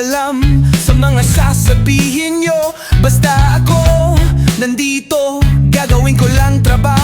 pakialam Sa mga sasabihin nyo. Basta ako Nandito Gagawin ko lang trabaho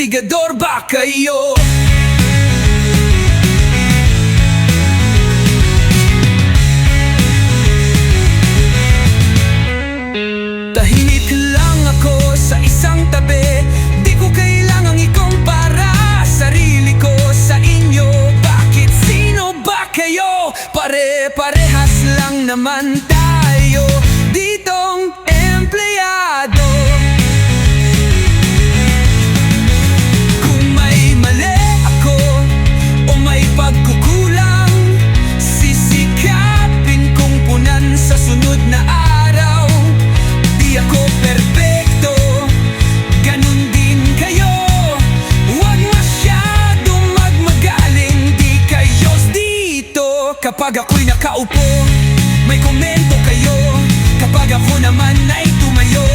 Investigador ba kayo? Tahimik lang ako sa isang tabi Di ko kailangang ikumpara Sarili ko sa inyo Bakit sino ba kayo? Pare-parehas lang naman tayo Kapag ako'y nakaupo May komento kayo. Kapag ako naman ay tumayo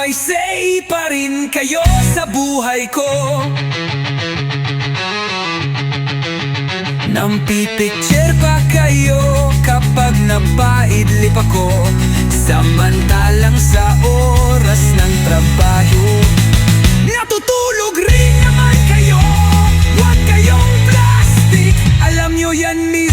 May say pa rin kayo sa buhay ko. Nampipicture pa kayo kapag napaidlip ako. Samantalang sa oras ng trabaho Natutulog rin naman kayo. Huwag kayong plastic. Alam nyo yan mismo